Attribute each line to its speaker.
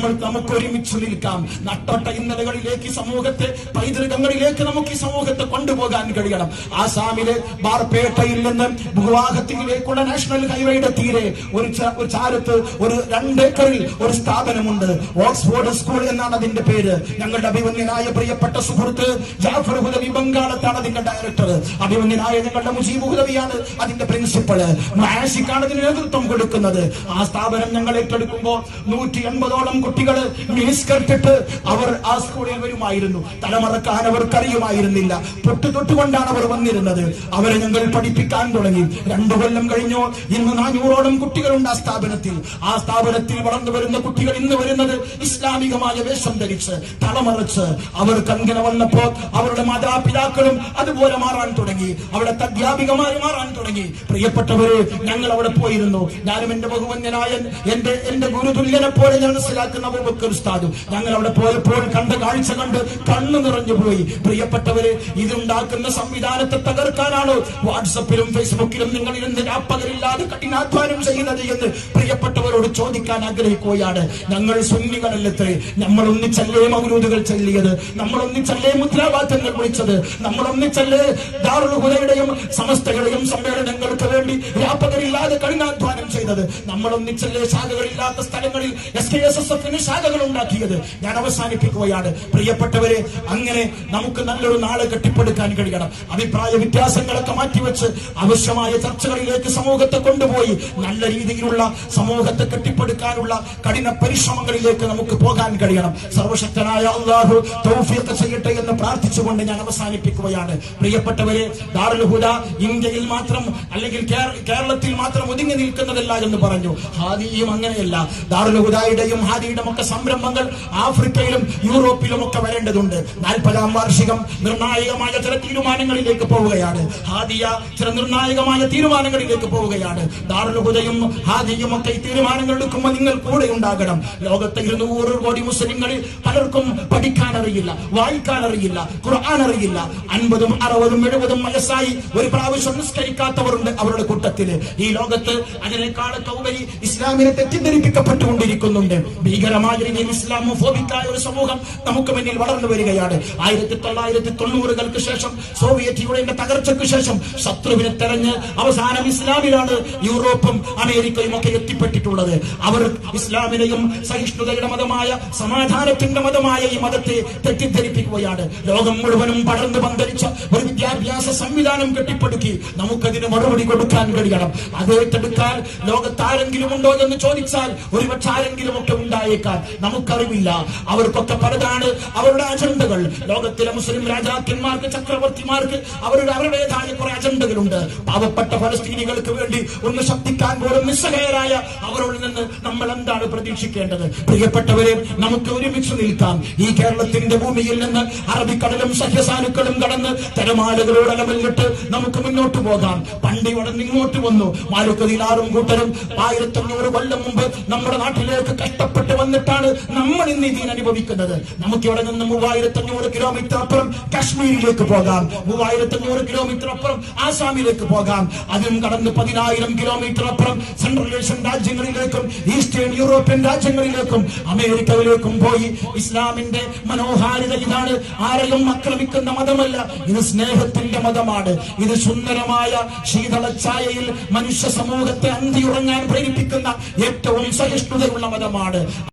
Speaker 1: നമ്മൾ നമുക്ക് ഒരുമിച്ച് നിൽക്കാം. നട്ടോട്ട ഇന്നലകളിലേക്ക് സമൂഹത്തെ പൈതൃകങ്ങളിലേക്ക് നമുക്ക് ഈ സമൂഹത്തെ കൊണ്ടുപോകാൻ കഴിയണം. ആസാമിലെ ബാർപേട്ടയിൽ നിന്ന് ഗുവാഹത്തിയിലേക്കുള്ള നാഷണൽ ഹൈവേയുടെ തീരെ ഒരു ഒരു ചാരത്ത് ഒരു രണ്ടേക്കറിൽ ഒരു സ്ഥാപനമുണ്ട്. ഓക്സ്ഫോർഡ് സ്കൂൾ എന്നാണ് അതിന്റെ പേര്. ഞങ്ങളുടെ അഭിമന്യനായ പ്രിയപ്പെട്ട സുഹൃത്ത് ജാഫർ ഹുദവി ബംഗാളത്താണ് അതിന്റെ ഡയറക്ടർ. അഭിമന്യനായ ഞങ്ങളുടെ മുജീബ് ഹുദവിയാണ് അതിന്റെ പ്രിൻസിപ്പൾ. മാഷിക്കാണ് അതിന് നേതൃത്വം കൊടുക്കുന്നത്. ആ സ്ഥാപനം ഞങ്ങൾ ഏറ്റെടുക്കുമ്പോൾ നൂറ്റി എൺപതോളം കുട്ടികൾ മിനിസ്കർട്ടിട്ട് അവർ ആ സ്കൂളിൽ വരുമായിരുന്നു. തലമറക്കാൻ അവർക്കറിയുമായിരുന്നില്ല പൊട്ടുതൊട്ടുകൊണ്ടാണ് അവർ വന്നിരുന്നത്. അവരെ ഞങ്ങൾ പഠിപ്പിക്കാൻ തുടങ്ങി. രണ്ടു കൊല്ലം കഴിഞ്ഞു ഇന്ന് നാനൂറോളം കുട്ടികളുണ്ട് ആ സ്ഥാപനത്തിൽ. ആ സ്ഥാപനത്തിൽ വളർന്നു വരുന്ന കുട്ടികൾ ഇന്ന് വരുന്നത് ഇസ്ലാമികമായ വേഷം ധരിച്ച് തലമറച്ച്. അവർ അങ്ങനെ വന്നപ്പോൾ അവരുടെ മാതാപിതാക്കളും അതുപോലെ മാറാൻ തുടങ്ങി. അവിടെ അധ്യാപികമാര് മാറാൻ തുടങ്ങി. പ്രിയപ്പെട്ടവര് ഞങ്ങൾ അവിടെ പോയിരുന്നു. ഞാനും എന്റെ ബഹുവന്യനായ എന്റെ എന്റെ ഗുരുതുല്യനെ പോലെ ഞാൻ മനസ്സിലാക്കുന്ന. ഉസ്താദും ഞങ്ങൾ അവിടെ പോയപ്പോൾ കണ്ട കാഴ്ച കണ്ട് കണ്ണു നിറഞ്ഞു പോയി. പ്രിയപ്പെട്ടവര് ഇതുണ്ടാക്കുന്ന സംവിധാനത്തെ തകർക്കാനാണ് വാട്സപ്പിലും ഫേസ്ബുക്കിലും നിങ്ങൾ ഇരുന്ന് രാപ്പകലില്ലാതെ കഠിനാധ്വാനം ചെയ്യുന്നത് എന്ന് പ്രിയപ്പെട്ടവരോട് ചോദിക്കാൻ ആഗ്രഹിക്കുകയാണ്. ഞങ്ങൾ സുന്നികളല്ലത്രേ നമ്മൾ ഒന്നിച്ചല്ലേ മൗലൂദുകൾ ചൊല്ലിയത്? നമ്മൾ ഒന്നിച്ചല്ലേ മുദ്രാവാക്യങ്ങൾ വിളിച്ചത്? നമ്മൾ ഒന്നിച്ചല്ലേ ദാറുൽ ഹുദയുടെയും സമസ്തകളുടെയും സമ്മേളനങ്ങൾക്ക് വേണ്ടി വ്യാപകരില്ലാതെ കഠിനാധ്വാനം ചെയ്തത്. നമ്മൾ ഒന്നിച്ചല്ലേ ശാഖകളില്ലാത്ത സ്ഥലങ്ങളിൽ എസ് കെ എസ് എസ് എഫിന് ശാഖകൾ ഉണ്ടാക്കിയത്? ഞാൻ അവസാനിപ്പിക്കുകയാണ്. പ്രിയപ്പെട്ടവരെ അങ്ങനെ നമുക്ക് നല്ലൊരു നാളെ കെട്ടിപ്പടുക്കാൻ കഴിയണം. അഭിപ്രായ വ്യത്യാസങ്ങളൊക്കെ മാറ്റിവെച്ച് ആവശ്യമായ ചർച്ചകളിലേക്ക് സമൂഹത്തെ കൊണ്ടുപോയി നല്ല രീതിയിലുള്ള സമൂഹത്തെ കെട്ടിപ്പടുക്കാനുള്ള കഠിന പരിശ്രമങ്ങളിലേക്ക് നമുക്ക് പോകാൻ കഴിയണം. സർവശക്തനായ അള്ളാഹു തൗഫീഖ് ചെയ്യട്ടെ എന്ന് പ്രാർത്ഥിച്ചുകൊണ്ട് ഞാൻ അവസാനിപ്പിക്കുകയാണ്. പ്രിയപ്പെട്ടവരെ ദാറുൽ ഹുദ ഇന്ത്യയിൽ മാത്രം അല്ലെങ്കിൽ കേരളത്തിൽ മാത്രം ഒതുങ്ങി നിൽക്കുന്നതല്ല എന്ന് പറഞ്ഞു. ഹാദിയും അങ്ങനെയല്ല. ദാറുൽ ഹാദിയുടെ ഒക്കെ സംരംഭങ്ങൾ ആഫ്രിക്കയിലും യൂറോപ്പിലും ഒക്കെ വരേണ്ടതുണ്ട്. നാൽപ്പതാം വാർഷികം നിർണായകമായ ചില തീരുമാനങ്ങളിലേക്ക് പോവുകയാണ്. ഹാദിയ ചില നിർണായകമായ തീരുമാനങ്ങളിലേക്ക് പോവുകയാണ്. ദാറുൽ ഹുദയും ഹാദിയും ഒക്കെ ഈ തീരുമാനങ്ങൾ എടുക്കുമ്പോൾ നിങ്ങൾ കൂടെ ഉണ്ടാകണം. ലോകത്തെ ഇരുന്നൂറ് കോടി മുസ്ലിങ്ങളിൽ പലർക്കും പഠിക്കാൻ അറിയില്ല വായിക്കാൻ അറിയില്ല ഖുർആൻ അറിയില്ല. അൻപതും അറുപതും എഴുപതും വയസ്സായി ഒരു പ്രാവശ്യം നിസ്കരിക്കാത്തവരുണ്ട്. അവരുടെ കൂട്ടത്തിൽ ഈ ലോകത്ത് അതിനേക്കാൾ ഇസ്ലാമിനെ തെറ്റിദ്ധരിപ്പിക്കപ്പെട്ടുകൊണ്ടിരിക്കുന്നുണ്ട്. ഭീകരമായ രീതിയിൽ ഇസ്ലാമോഫോബിക്കായ ഒരു സമൂഹം നമുക്ക് മുന്നിൽ വളർന്നു വരികയാണ്. ആയിരത്തി തൊള്ളായിരത്തി തൊണ്ണൂറുകൾക്ക് ശേഷം സോവിയറ്റ് യൂണിയന്റെ തകർച്ചയ്ക്ക് ശേഷം ശത്രുവിനെ തെരഞ്ഞ് അവസാനം ഇസ്ലാമിലാണ് യൂറോപ്പും അമേരിക്കയും ഒക്കെ എത്തിപ്പെട്ടിട്ടുള്ളത്. അവർ ഇസ്ലാമിനെയും സഹിഷ്ണുതയുടെ മതമായ സമാധാനത്തിന്റെ മതമായ ഈ മതത്തെ തെറ്റിദ്ധരിപ്പിക്കുകയാണ്. ലോകം മുഴുവനും പടർന്നു പന്തലിച്ച ഒരു വിദ്യാഭ്യാസ സംവിധാനം കെട്ടിപ്പടുക്കി. നമുക്കതിന് മറുപടി കൊടുക്കാൻ കഴിയണം. അത് ഏറ്റെടുക്കാൻ ലോകത്ത് ആരെങ്കിലും ഉണ്ടോ എന്ന് ചോദിച്ചാൽ ഒരുപക്ഷെ ആരെങ്കിലും ഒക്കെ ഉണ്ടായേക്കാൻ നമുക്കറിവില്ല. അവർക്കൊക്കെ പലതാണ് അവരുടെ അജണ്ടകൾ. ലോകത്തിലെ മുസ്ലിം രാജാക്കന്മാർക്ക് ചക്രവർത്തിമാർക്ക് അവരുടെ അവരുടേതായ കുറെ അജണ്ടകളുണ്ട്. പാവപ്പെട്ട ഫലസ്തീനികൾക്ക് വേണ്ടി ഒന്ന് ശക്തിക്കാൻ പോലും നിസ്സഹായരായ അവരോട് നിന്ന് നമ്മൾ എന്താണ് പ്രതീക്ഷിക്കേണ്ടത്? പ്രിയപ്പെട്ടവരെ നമുക്ക് ഒരുമിച്ച് നിൽക്കാം. ഈ കേരളത്തിന്റെ ഭൂമിയിൽ നിന്ന് അറബിക്കടലും സഹ്യസാനുക്കളും കടന്ന് തിരമാലകളോട് അലമല്ലിട്ട് നമുക്ക് മുന്നോട്ട് പോകാം. പണ്ട് ഇങ്ങോട്ട് വന്നു. മാലുക്കതിലാറും കൂട്ടരും ആയിരത്തി അഞ്ഞൂറ് കൊല്ലം മുമ്പ് നമ്മുടെ നാട്ടിലേക്ക് കഷ്ടപ്പെട്ട് വന്നിട്ടാണ് നമ്മൾ ഇന്ന് ഇതിന് അനുഭവിക്കുന്നത്. നമുക്ക് ഇവിടെ നിന്ന് മൂവായിരത്തി അഞ്ഞൂറ് കിലോമീറ്റർ അപ്പുറം കാശ്മീരിലേക്ക് പോകാം. മൂവായിരത്തി അഞ്ഞൂറ് കിലോമീറ്റർ അപ്പുറം ആസാമിലേക്ക് പോകാം. അതും കടന്ന് പതിനായിരം കിലോമീറ്റർ അപ്പുറം സെൻട്രൽ ഏഷ്യൻ രാജ്യങ്ങളിലേക്കും ഈസ്റ്റേൺ യൂറോപ്യൻ രാജ്യങ്ങളിലേക്കും അമേരിക്കയിലേക്കും പോയി. ഇസ്ലാമിന്റെ മനോഹാരിത ഇതാണ്. ആരെയും ആക്രമിക്കുന്ന മതമല്ല. ഇത് സ്നേഹത്തിന്റെ മതമാണ്. ഇത് സുന്ദരമായ ശീതള ഛായയിൽ മനുഷ്യ സമൂഹത്തെ അന്തിയുറങ്ങാൻ പ്രേരിപ്പിക്കുന്ന ഏറ്റവും സഹിഷ്ണുതയുള്ള മതമാണ്